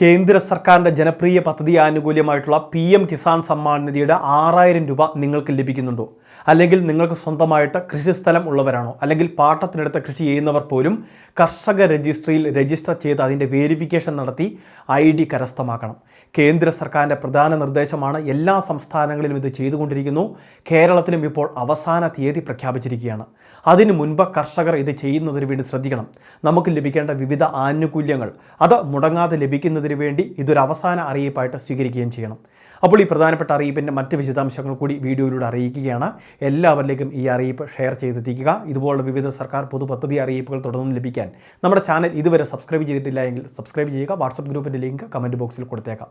കേന്ദ്ര സർക്കാരിന്റെ ജനപ്രിയ പദ്ധതി ആനുകൂല്യമായിട്ടുള്ള പി എം കിസാൻ സമ്മാൻ നിധിയുടെ ആറായിരം രൂപ നിങ്ങൾക്ക് ലഭിക്കുന്നുണ്ടോ? അല്ലെങ്കിൽ നിങ്ങൾക്ക് സ്വന്തമായിട്ട് കൃഷിസ്ഥലം ഉള്ളവരാണോ? അല്ലെങ്കിൽ പാട്ടത്തിനടുത്ത് കൃഷി ചെയ്യുന്നവർ പോലും കർഷക രജിസ്ട്രിയിൽ രജിസ്റ്റർ ചെയ്ത് അതിന്റെ വേരിഫിക്കേഷൻ നടത്തി ഐ ഡി കരസ്ഥമാക്കണം. കേന്ദ്ര സർക്കാരിന്റെ പ്രധാന നിർദ്ദേശമാണ് എല്ലാ സംസ്ഥാനങ്ങളിലും ഇത് ചെയ്തുകൊണ്ടിരിക്കുന്നു. കേരളത്തിലും ഇപ്പോൾ അവസാന തീയതി പ്രഖ്യാപിച്ചിരിക്കുകയാണ്. അതിനു മുൻപ് കർഷകർ ഇത് ചെയ്യുന്നതിന് വേണ്ടി ശ്രദ്ധിക്കണം. നമുക്ക് ലഭിക്കേണ്ട വിവിധ ആനുകൂല്യങ്ങൾ. അത് മുടങ്ങാതെ ലഭിക്കുന്നതിന് വേണ്ടി ഇതൊരു അവസാന അറിയിപ്പായിട്ട് സ്വീകരിക്കുകയും ചെയ്യണം. അപ്പോൾ ഈ പ്രധാനപ്പെട്ട അറിയിപ്പിന്റെ മറ്റ് വിശദാംശങ്ങൾ കൂടി വീഡിയോയിലൂടെ അറിയിക്കുകയാണ്. എല്ലാവരിലേക്കും ഈ അറിയിപ്പ് ഷെയർ ചെയ്തെത്തിക്കുക. ഇതുപോലുള്ള വിവിധ സർക്കാർ പൊതു പദ്ധതി അറിയിപ്പുകൾ തുടർന്നും ലഭിക്കാൻ നമ്മുടെ ചാനൽ ഇതുവരെ സബ്സ്ക്രൈബ് ചെയ്തിട്ടില്ല എങ്കിൽ സബ്സ്ക്രൈബ് ചെയ്യുക വാട്സപ്പ് ഗ്രൂപ്പിന്റെ ലിങ്ക് കമന്റ് ബോക്സിൽ കൊടുത്തേക്കാം.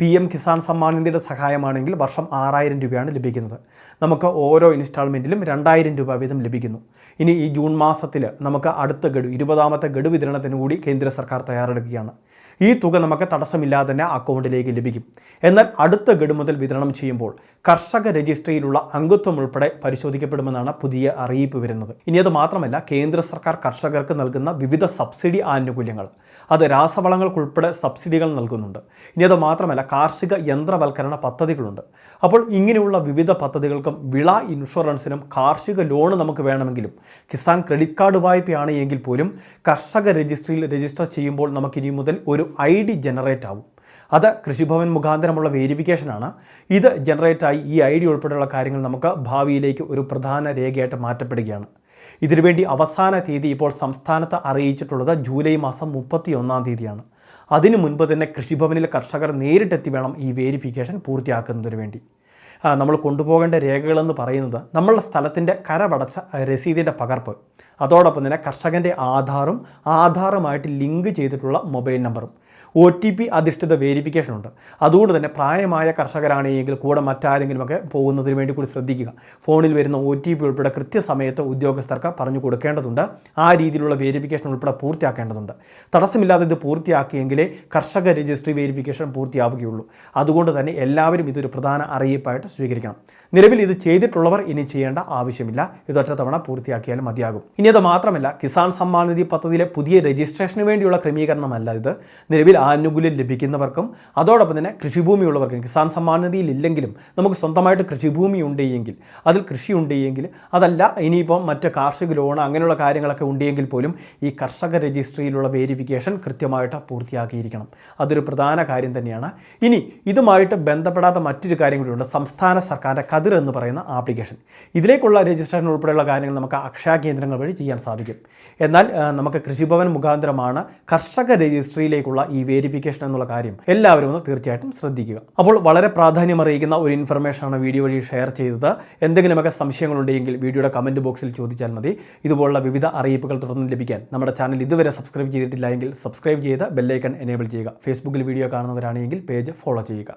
പി എം കിസാൻ സമ്മാൻ നിധിയുടെ സഹായമാണെങ്കിൽ വർഷം ആറായിരം രൂപയാണ് ലഭിക്കുന്നത്. നമുക്ക് ഓരോ ഇൻസ്റ്റാൾമെന്റിലും രണ്ടായിരം രൂപ വീതം ലഭിക്കുന്നു. ഇനി ഈ ജൂൺ മാസത്തിൽ നമുക്ക് അടുത്ത ഗഡു ഇരുപതാമത്തെ ഗഡു വിതരണത്തിന് കൂടി കേന്ദ്ര സർക്കാർ തയ്യാറെടുക്കുകയാണ്. ഈ തുക നമുക്ക് തടസ്സമില്ലാതെ തന്നെ അക്കൗണ്ടിലേക്ക് ലഭിക്കും. എന്നാൽ അടുത്ത ഗഡു മുതൽ വിതരണം ചെയ്യുമ്പോൾ കർഷക രജിസ്ട്രിയിലുള്ള അംഗത്വം ഉൾപ്പെടെ പരിശോധിക്കപ്പെടുമെന്നാണ് പുതിയ അറിയിപ്പ് വരുന്നത്. ഇനി അത് മാത്രമല്ല കേന്ദ്ര സർക്കാർ കർഷകർക്ക് നൽകുന്ന വിവിധ സബ്സിഡി ആനുകൂല്യങ്ങൾ അത് രാസവളങ്ങൾക്കുൾപ്പെടെ സബ്സിഡികൾ നൽകുന്നുണ്ട്. ഇനി അത് മാത്രമല്ല കാർഷിക യന്ത്രവൽക്കരണ പദ്ധതികളുണ്ട്. അപ്പോൾ ഇങ്ങനെയുള്ള വിവിധ പദ്ധതികൾക്കും വിള ഇൻഷുറൻസിനും കാർഷിക ലോൺ നമുക്ക് വേണമെങ്കിലും കിസാൻ ക്രെഡിറ്റ് കാർഡ് വായ്പയാണ് എങ്കിൽ പോലും കർഷക രജിസ്ട്രിയിൽ രജിസ്റ്റർ ചെയ്യുമ്പോൾ നമുക്ക് ഇനി മുതൽ ഒരു ഐ ഡി ജനറേറ്റ് ആവും. അത് കൃഷിഭവൻ മുഖാന്തരമുള്ള വേരിഫിക്കേഷനാണ് ഇത് ജനറേറ്റായി ഈ ഐ ഡി ഉൾപ്പെടെയുള്ള കാര്യങ്ങൾ നമുക്ക് ഭാവിയിലേക്ക് ഒരു പ്രധാന രേഖയായിട്ട് മാറ്റപ്പെടുകയാണ്. ഇതിനുവേണ്ടി അവസാന തീയതി ഇപ്പോൾ സംസ്ഥാനത്ത് അറിയിച്ചിട്ടുള്ളത് ജൂലൈ മാസം മുപ്പത്തി ഒന്നാം തീയതിയാണ്. അതിനു മുൻപ് തന്നെ കൃഷിഭവനിലെ കർഷകർ നേരിട്ടെത്തി വേണം ഈ വേരിഫിക്കേഷൻ പൂർത്തിയാക്കുന്നതിന് വേണ്ടി. നമ്മൾ കൊണ്ടുപോകേണ്ട രേഖകളെന്ന് പറയുന്നത് നമ്മളുടെ സ്ഥലത്തിന്റെ കരവടച്ച രസീതിന്റെ പകർപ്പ്. അതോടൊപ്പം തന്നെ കർഷകന്റെ ആധാറും ആധാറുമായിട്ട് ലിങ്ക് ചെയ്തിട്ടുള്ള മൊബൈൽ നമ്പറും. ഒ ടി പി അധിഷ്ഠിത വേരിഫിക്കേഷൻ ഉണ്ട്. അതുകൊണ്ട് തന്നെ പ്രായമായ കർഷകരാണെങ്കിൽ കൂടെ മറ്റാരെങ്കിലുമൊക്കെ പോകുന്നതിന് വേണ്ടി കൂടി ശ്രദ്ധിക്കുക. ഫോണിൽ വരുന്ന ഒ ടി പി ഉൾപ്പെടെ കൃത്യസമയത്ത് ഉദ്യോഗസ്ഥർക്ക് പറഞ്ഞു കൊടുക്കേണ്ടതുണ്ട്. ആ രീതിയിലുള്ള വേരിഫിക്കേഷൻ ഉൾപ്പെടെ പൂർത്തിയാക്കേണ്ടതുണ്ട്. തടസ്സമില്ലാതെ ഇത് പൂർത്തിയാക്കിയെങ്കിലേ കർഷക രജിസ്ട്രി വേരിഫിക്കേഷൻ പൂർത്തിയാവുകയുള്ളൂ. അതുകൊണ്ട് തന്നെ എല്ലാവരും ഇതൊരു പ്രധാന അറിയിപ്പായിട്ട് സ്വീകരിക്കണം. നിലവിൽ ഇത് ചെയ്തിട്ടുള്ളവർ ഇനി ചെയ്യേണ്ട ആവശ്യമില്ല. ഇതൊറ്റ തവണ പൂർത്തിയാക്കിയാലും മതിയാകും. ഇനി അത് മാത്രമല്ല കിസാൻ സമ്മാൻ നിധി പദ്ധതിയിലെ പുതിയ രജിസ്ട്രേഷന് വേണ്ടിയുള്ള ക്രമീകരണമല്ല ഇത്. നിലവിൽ ആനുകൂല്യം ലഭിക്കുന്നവർക്കും അതോടൊപ്പം തന്നെ കൃഷിഭൂമിയുള്ളവർക്കും കിസാൻ സമ്മാൻ നിധിയിൽ ഇല്ലെങ്കിലും നമുക്ക് സ്വന്തമായിട്ട് കൃഷിഭൂമി ഉണ്ട് എങ്കിൽ അതിൽ കൃഷി ഉണ്ട് എങ്കിൽ അതല്ല ഇനിയിപ്പം മറ്റ് കാർഷിക ലോൺ അങ്ങനെയുള്ള കാര്യങ്ങളൊക്കെ ഉണ്ടെങ്കിൽ പോലും ഈ കർഷക രജിസ്ട്രിയിലുള്ള വേരിഫിക്കേഷൻ കൃത്യമായിട്ട് പൂർത്തിയാക്കിയിരിക്കണം. അതൊരു പ്രധാന കാര്യം തന്നെയാണ്. ഇനി ഇതുമായിട്ട് ബന്ധപ്പെടാത്ത മറ്റൊരു കാര്യം കൂടിയുണ്ട്. സംസ്ഥാന സർക്കാരിന്റെ കതിർ എന്ന് പറയുന്ന ആപ്ലിക്കേഷൻ. ഇതിലേക്കുള്ള രജിസ്ട്രേഷൻ ഉൾപ്പെടെയുള്ള കാര്യങ്ങൾ നമുക്ക് അക്ഷയ കേന്ദ്രങ്ങൾ വഴി ചെയ്യാൻ സാധിക്കും. എന്നാൽ നമുക്ക് കൃഷിഭവൻ മുഖാന്തരമാണ് കർഷക രജിസ്ട്രിയിലേക്കുള്ള ഈ വേരിഫിക്കേഷൻ എന്നുള്ള കാര്യം എല്ലാവരും ഒന്ന് തീർച്ചയായിട്ടും ശ്രദ്ധിക്കുക. അപ്പോൾ വളരെ പ്രാധാന്യം അറിയിക്കുന്ന ഒരു ഇൻഫർമേഷനാണ് വീഡിയോ വഴി ഷെയർ ചെയ്തത്. എന്തെങ്കിലുമൊക്കെ സംശയങ്ങളുണ്ടെങ്കിൽ വീഡിയോയുടെ കമന്റ് ബോക്സിൽ ചോദിച്ചാൽ മതി. ഇതുപോലുള്ള വിവിധ അറിയിപ്പുകൾ തുടർന്ന് ലഭിക്കാൻ നമ്മുടെ ചാനൽ ഇതുവരെ സബ്സ്ക്രൈബ് ചെയ്തിട്ടില്ല എങ്കിൽ സബ്സ്ക്രൈബ് ചെയ്ത് ബെല്ലൈക്കൺ എനേബിൾ ചെയ്യുക. ഫേസ്ബുക്കിൽ വീഡിയോ കാണുന്നവരാണെങ്കിൽ പേജ് ഫോളോ ചെയ്യുക.